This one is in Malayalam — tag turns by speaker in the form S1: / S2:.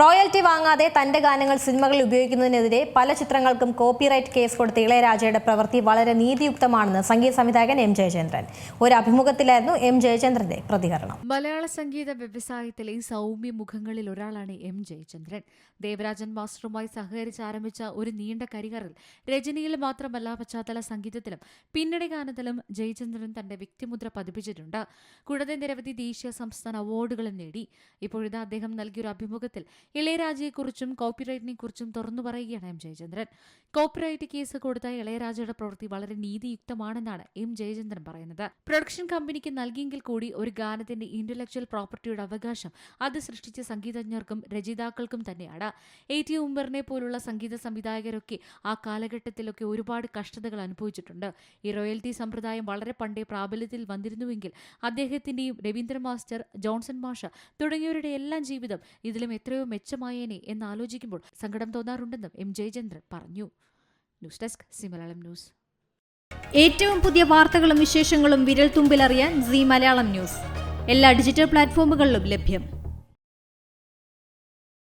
S1: റോയൽറ്റി വാങ്ങാതെ തന്റെ ഗാനങ്ങൾ സിനിമകളിൽ ഉപയോഗിക്കുന്നതിനെതിരെ പല ചിത്രങ്ങൾക്കും കോപ്പിറൈറ്റ് കേസ് കൊടുത്ത ഇളയരാജയുടെ പ്രവൃത്തി വളരെ നീതിയുക്തമാണെന്ന് സംഗീത സംവിധായകൻ എം ജയചന്ദ്രൻ. ഒരു അഭിമുഖത്തിലായിരുന്നു എം ജയചന്ദ്രന്റെ പ്രതികരണം.
S2: മലയാള സംഗീത വ്യവസായത്തിലെ സൗമ്യ മുഖങ്ങളിൽ ഒരാളാണ് എം ജയചന്ദ്രൻ. ദേവരാജൻ മാസ്റ്ററുമായി സഹകരിച്ച് ആരംഭിച്ച ഒരു നീണ്ട കരിയറിൽ രജനിയിൽ മാത്രമല്ല പശ്ചാത്തല സംഗീതത്തിലും പിന്നണി ഗാനത്തിലും ജയചന്ദ്രൻ തന്റെ വ്യക്തിമുദ്ര പതിപ്പിച്ചിട്ടുണ്ട്. കൂടാതെ നിരവധി ദേശീയ സംസ്ഥാന അവാർഡുകളും നേടി. ഇപ്പോഴിതാ അദ്ദേഹം നൽകിയൊരു അഭിമുഖത്തിൽ ഇളയരാജയെക്കുറിച്ചും കോപ്പിറൈറ്റിനെ കുറിച്ചും തുറന്നു പറയുകയാണ് എം ജയചന്ദ്രൻ. കോപ്പിറൈറ്റ് കേസ് കൊടുത്ത ഇളയരാജയുടെ പ്രവൃത്തി വളരെ നീതിയുക്തമാണെന്നാണ് എം ജയചന്ദ്രൻ പറയുന്നത്. പ്രൊഡക്ഷൻ കമ്പനിക്ക് നൽകിയെങ്കിൽ കൂടി ഒരു ഗാനത്തിന്റെ ഇന്റലക്ച്വൽ പ്രോപ്പർട്ടിയുടെ അവകാശം അത് സൃഷ്ടിച്ച സംഗീതജ്ഞർക്കും രചയിതാക്കൾക്കും തന്നെയാണ്. എ ടി ഉംബറിനെ പോലുള്ള സംഗീത സംവിധായകരൊക്കെ ആ കാലഘട്ടത്തിലൊക്കെ ഒരുപാട് കഷ്ടതകൾ അനുഭവിച്ചിട്ടുണ്ട്. ഈ റോയൽറ്റി സമ്പ്രദായം വളരെ പണ്ടേ പ്രാബല്യത്തിൽ വന്നിരുന്നുവെങ്കിൽ അദ്ദേഹത്തിന്റെയും രവീന്ദ്ര മാസ്റ്റർ ജോൺസൺ മാഷ തുടങ്ങിയവരുടെ എല്ലാം ജീവിതം ഇതിലും എത്രയോ മെച്ചമായേനെ എന്ന് ആലോചിക്കുമ്പോൾ സങ്കടം തോന്നാറുണ്ടെന്നും എം ജയചന്ദ്രൻ പറഞ്ഞു. News desk C Malayalam news.
S3: ഏറ്റവും പുതിയ വാർത്തകളും വിശേഷങ്ങളും വിരൽ തുമ്പിലറിയാൻ സി മലയാളം ന്യൂസ്. എല്ലാ ഡിജിറ്റൽ പ്ലാറ്റ്ഫോമുകളിലും ലഭ്യം.